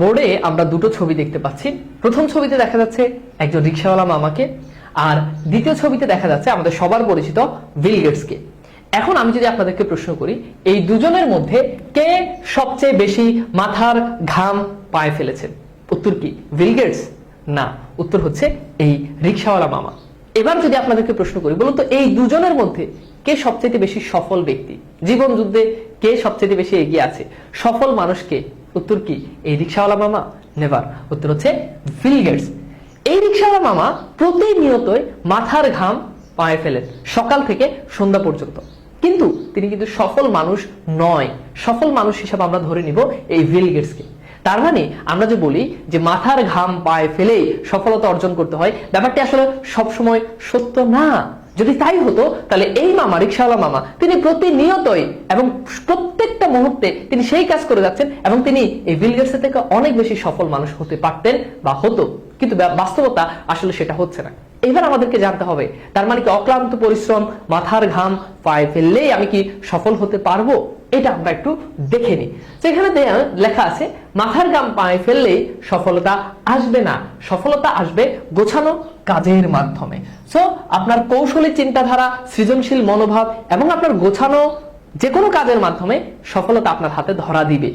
বোর্ডে আমরা দুটো ছবি দেখতে পাচ্ছি। প্রথম ছবিতে দেখা যাচ্ছে একজন রিক্সাওয়ালা মামাকে, আর দ্বিতীয় ছবিতে দেখা যাচ্ছে আমাদের সবার পরিচিত বিল গেটসকে। এখন আমি যদি আপনাদেরকে প্রশ্ন করি, এই দুজনের মধ্যে কে সবচেয়ে বেশি মাথার ঘাম পায়ে ফেলেছেন উত্তর কি, বিল গেটস? না, উত্তর হচ্ছে এই রিক্সাওয়ালা মামা। এবার যদি আপনাদেরকে প্রশ্ন করি, বলুন তো এই দুজনের মধ্যে কে সবচেয়ে বেশি সফল ব্যক্তি? জীবন যুদ্ধে কে সবচেয়ে বেশি এগিয়ে আছে? সফল মানুষকে উত্তর কি? এই রিক্সাওয়ালা মামা? নেভার। উত্তর হচ্ছে বিল গেটস এই রিক্সাওয়ালা মামা প্রতিনিয়তই মাথার ঘাম পায়ে ফেলেন, সকাল থেকে সন্ধ্যা পর্যন্ত। কিন্তু তিনি কিন্তু সফল মানুষ নয়। সফল মানুষ হিসাবে আমরা ধরে নিব এই বিল গেটসকে তার মানে আমরা যে বলি যে মাথার ঘাম পায়ে ফেলেই সফলতা অর্জন করতে হয়, ব্যাপারটি আসলে সবসময় সত্য না। যদি তাই হতো, তাহলে এই মামা রিক্সাওয়ালা মামা, তিনি প্রতিনিয়তই এবং প্রত্যেকটা মুহূর্তে তিনি সেই কাজ করে যাচ্ছেন এবং তিনি এই বিল গেটসের থেকে অনেক বেশি সফল মানুষ হতে পারতেন বা হতো। কিন্তু বাস্তবতা আসলে সেটা হচ্ছে না। এবার আমাদেরকে জানতে হবে, তার মানে কি অক্লান্ত পরিশ্রম, মাথার ঘাম পায়ে ফেললেই আমি কি সফল হতে পারব? এটা আমরা একটু দেখে নিই। যেখানে লেখা আছে, মাথার ঘাম পায়ে ফেললেই সফলতা আসবে না, সফলতা আসবে গোছানো কাজের মাধ্যমে। সো আপনার কৌশলী চিন্তাধারা, সৃজনশীল মনোভাব এবং আপনার গোছানো যে কোনো কাজের মাধ্যমে সফলতা আপনার হাতে ধরা দিবে।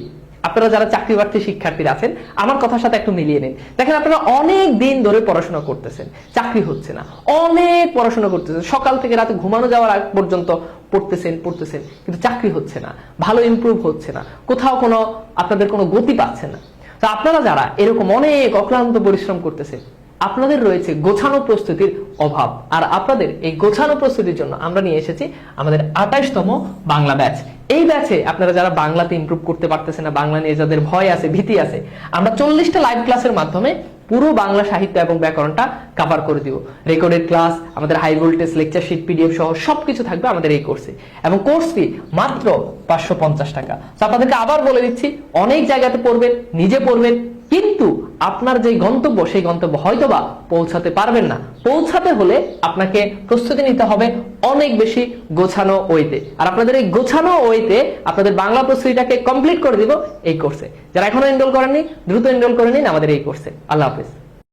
আপনারা যারা চাকরি বাকরি শিক্ষার্থীরা আছেন, আমার কথার সাথে একটু মিলিয়ে নিন। দেখেন, আপনারা অনেক দিন ধরে পড়াশোনা করতেছেন, চাকরি হচ্ছে না, অনেক পড়াশোনা করতেছেন, সকাল থেকে রাতে ঘুমানো যাওয়ার আগ পর্যন্ত পড়তেছেন পড়তেছেন, কিন্তু চাকরি হচ্ছে না, ভালো ইমপ্রুভ হচ্ছে না, কোথাও কোনো আপনাদের কোনো গতি পাচ্ছেন না। তো আপনারা যারা এরকম অনেক অক্লান্ত পরিশ্রম করতেছেন, আপনাদের রয়েছে গোছানো প্রস্তুতির অভাব। আর আপনাদের এই গোছানো প্রস্তুতির জন্য আমরা নিয়ে এসেছি আমাদের আঠাশতম বাংলা ব্যাচ। এই ব্যাচে আপনারা যারা বাংলাতে ইমপ্রুভ করতে পারতেছে না, বাংলা নিয়ে যাদের ভয় আছে, ভীতি আছে, আমরা চল্লিশটা লাইভ ক্লাসের মাধ্যমে পুরো বাংলা সাহিত্য এবং ব্যাকরণটা কাভার করে দিব। রেকর্ডেড ক্লাস আমাদের high voltage lecture sheet PDF সহ সবকিছু থাকবে আমাদের এই কোর্সে এবং কোর্স ফি মাত্র পাঁচশো পঞ্চাশ টাকা। তো আপনাদেরকে আবার বলে দিচ্ছি, অনেক জায়গাতে পড়বেন, নিজে পড়বেন কিন্তু আপনার যে গন্তব্য, সেই গন্তব্য হয়তোবা পৌঁছাতে পারবেন না। পৌঁছাতে হলে আপনাকে প্রস্তুতি নিতে হবে অনেক বেশি গোছানো ওয়েতে। আর আপনাদের এই গোছানো ওয়েতে আপনাদের বাংলা প্রস্তুতিটাকে কমপ্লিট করে দিব এই কোর্সে যারা এখনও এনরোল করেননি, দ্রুত এনরোল করে নিন আমাদের এই কোর্সে আল্লাহ হাফিজ।